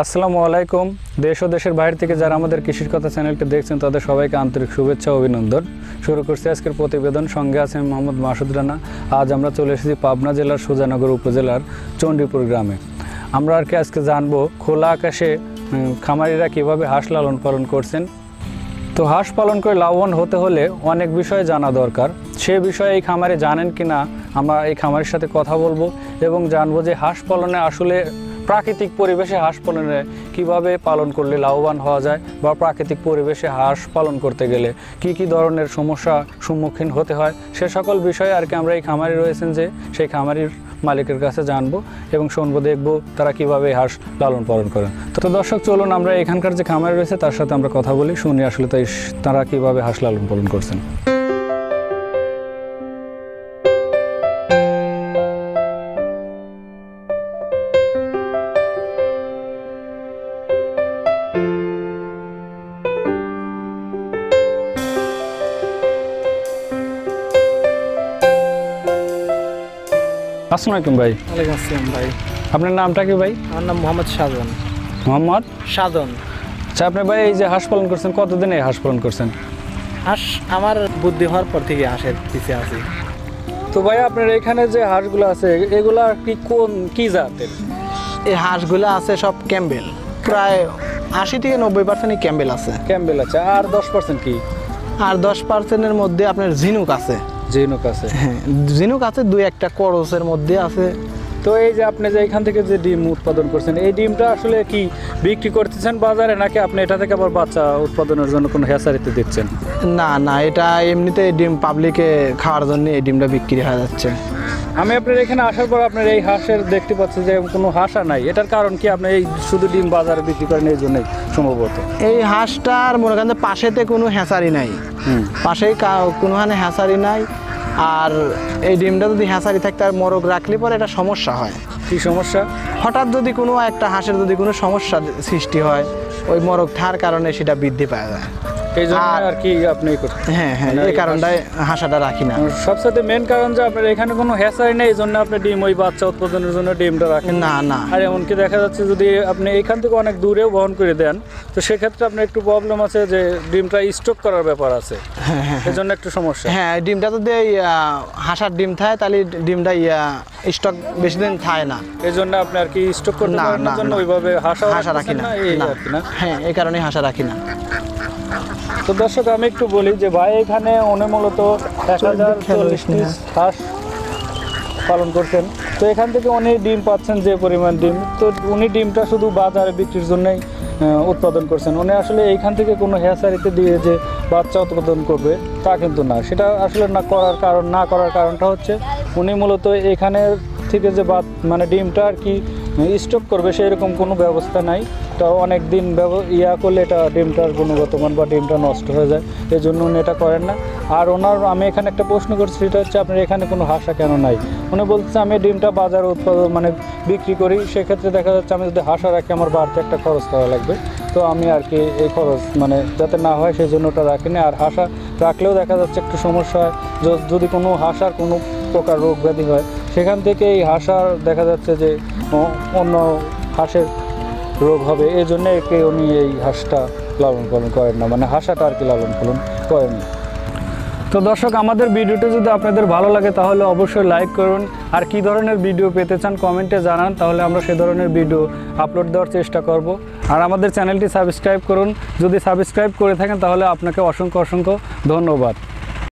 আসসালামু আলাইকুম। দেশ ও দেশের বাইরে থেকে যারা আমাদের কৃষির কথা চ্যানেলটি দেখছেন, তাদের সবাইকে আন্তরিক শুভেচ্ছা অভিনন্দন। শুরু করছি আজকের প্রতিবেদন। সঙ্গে আছে আমি মোহাম্মদ মাসুদ রানা। আজ আমরা চলে এসেছি পাবনা জেলার সুজানগর উপজেলার চণ্ডীপুর গ্রামে। আমরা আর কি আজকে জানব খোলা আকাশে খামারিরা কীভাবে হাঁস লালন পালন করছেন। তো হাঁস পালন করে লাভবান হতে হলে অনেক বিষয় জানা দরকার। সে বিষয়ে এই খামারে জানেন কি না আমরা এই খামারের সাথে কথা বলব এবং জানব যে হাঁস পালনে আসলে প্রাকৃতিক পরিবেশে হাঁস পালনে কীভাবে পালন করলে লাভবান হওয়া যায় বা প্রাকৃতিক পরিবেশে হাঁস পালন করতে গেলে কি কি ধরনের সমস্যা সম্মুখীন হতে হয়, সে সকল বিষয়ে আর কি আমরা এই খামারি রয়েছেন যে সেই খামারির মালিকের কাছে জানব এবং শুনব, দেখব তারা কীভাবে হাঁস লালন পালন করেন। তো দর্শক, চলুন আমরা এখানকার যে খামারি রয়েছে তার সাথে আমরা কথা বলি, শুনি আসলে তাই তারা কীভাবে হাঁস লালন পালন করছেন। আসসালামু আলাইকুম ভাই। ওয়ালাইকুম আসসালাম ভাই। আপনার নামটা কি ভাই? আমার নাম মোহাম্মদ সাজন। মোহাম্মদ? সাজন। আচ্ছা আপনি ভাই এই যে হাঁস পালন করছেন কতদিন এই হাঁস পালন করছেন? হাঁস আমার বুদ্ধি হওয়ার পর থেকে হাঁসের পিছিয়ে আছি। তো ভাই আপনার এখানে যে হাঁসগুলো আছে এগুলা কি কোন কি জাতের? এই হাঁসগুলো আছে সব ক্যাম্বেল। প্রায় আশি থেকে নব্বই পার্সেন্টই ক্যাম্বেল আছে। ক্যাম্বেল আছে আর দশ পার্সেন্ট কি? আর দশ পার্সেন্টের মধ্যে আপনার ঝিনুক আছে। জিনুক আছে। হ্যাঁ ঝিনুক আছে দুই একটা করসের মধ্যে আছে। তো এই যে আপনি যে এখান থেকে যে ডিম উৎপাদন করছেন এই ডিমটা আসলে কি বিক্রি করতেছেন বাজারে নাকি আপনি এটা থেকে আবার বাচ্চা উৎপাদনের জন্য কোনো হ্যাসারিতে দিচ্ছেন? না না এটা এমনিতে ডিম পাবলিকে খাওয়ার জন্য এই ডিমটা বিক্রি হয়ে যাচ্ছে। আমি আপনার এখানে আসার পর আপনার এই হাঁসের দেখতে পাচ্ছি যে কোনো হাঁসা নাই। এটার কারণ কি? আপনি এই শুধু ডিম বাজারে বিক্রি করেন এই জন্যই সম্ভবত। এই হাঁসটার মনে করেন যে পাশেতে কোনো হ্যাঁচারি নাই। হুম। পাশেই কা- কোনোখানে হ্যাঁচারি নাই। আর এই ডিমটা যদি হ্যাঁচারি থাকতে আর মরক রাখলে পরে এটা সমস্যা হয়। কি সমস্যা? হঠাৎ যদি কোনো একটা হাঁসের যদি কোনো সমস্যা সৃষ্টি হয় ওই মরক থার কারণে সেটা বৃদ্ধি পাওয়া যায় এই জন্য আর- আর কি আপনি হ্যাঁ হ্যাঁ মানে এই এই কারণটাই হাঁসাটা রাখি না। সবসাথে মেন কারণ যে আপনার এখানে কোনো হ্যাসারি নেই এই জন্য আপনি ডিম ওই বাচ্চা উৎপাদনের জন্য ডিমটা রাখেন। না না। আর এমনকি দেখা যাচ্ছে যদি আপনি এখান থেকে অনেক দূরেও বহন করে দেন তো সেক্ষেত্রে আপনার একটু প্রবলেম আছে যে ডিমটা স্টক করার ব্যাপার আছে। হ্যাঁ হ্যাঁ এই জন্য একটু সমস্যা। হ্যাঁ ডিমটা যদি হাঁসার ডিম থাকে তাহলে ডিমটা ইয়া স্টক বেশি দিন থাকে না। এই জন্য আপনি আর কি স্টক করতে না, না না, জন্য না। ওইভাবে হাসা হাঁসা রাখি না। হ্যাঁ এই কারণে হাঁসা রাখি না। তো দর্শক আমি একটু বলি যে ভাই এখানে উনি মূলত এক হাজার চল্লিশ পিস হাঁস পালন করছেন। তো এখান থেকে উনি ডিম পাচ্ছেন যে পরিমাণ ডিম। তো উনি ডিমটা শুধু বাজারে বিক্রির জন্যই উৎপাদন করছেন। উনি আসলে এইখান থেকে কোনো হেয়াসারিতে দিয়ে যে বাচ্চা উৎপাদন করবে তা কিন্তু না। সেটা আসলে না করার কারণ না করার কারণটা হচ্ছে উনি মূলত এখানে থেকে যে বাদ মানে ডিমটা আর কি স্টক করবে সেরকম কোনো ব্যবস্থা নাই। তো অনেক দিন ইয়া করলে এটা ডিমটার গুণগত মান বা ডিমটা নষ্ট হয়ে যায়। এই জন্য উনি এটা করেন না। আর ওনার, আমি এখানে একটা প্রশ্ন করছি, সেটা হচ্ছে আপনার এখানে কোনো হাসা কেন নাই? উনি বলছে, আমি ডিমটা বাজারে উৎপাদন মানে বিক্রি করি। সেক্ষেত্রে দেখা যাচ্ছে আমি যদি হাসা রাখি, আমার বাড়তি একটা খরচ করা লাগবে। তো আমি আর কি এই খরচ মানে যাতে না হয় সেই জন্য ওটা রাখিনি। আর হাসা রাখলেও দেখা যাচ্ছে একটু সমস্যা হয়। যদি কোনো হাসার কোনো প্রকার রোগ ব্যাধি হয়, সেখান থেকে এই হাসার দেখা যাচ্ছে যে অন্য হাঁসের রোগ হবে এই জন্য একে উনি এই হাঁসটা লালন পালন করেন না। মানে হাঁসাটা আর কি লালন পালন করেন তো দর্শক, আমাদের ভিডিওটি যদি আপনাদের ভালো লাগে, তাহলে অবশ্যই লাইক করুন। আর কি ধরনের ভিডিও পেতে চান কমেন্টে জানান, তাহলে আমরা সে ধরনের ভিডিও আপলোড দেওয়ার চেষ্টা করব। আর আমাদের চ্যানেলটি সাবস্ক্রাইব করুন। যদি সাবস্ক্রাইব করে থাকেন, তাহলে আপনাকে অসংখ্য অসংখ্য ধন্যবাদ।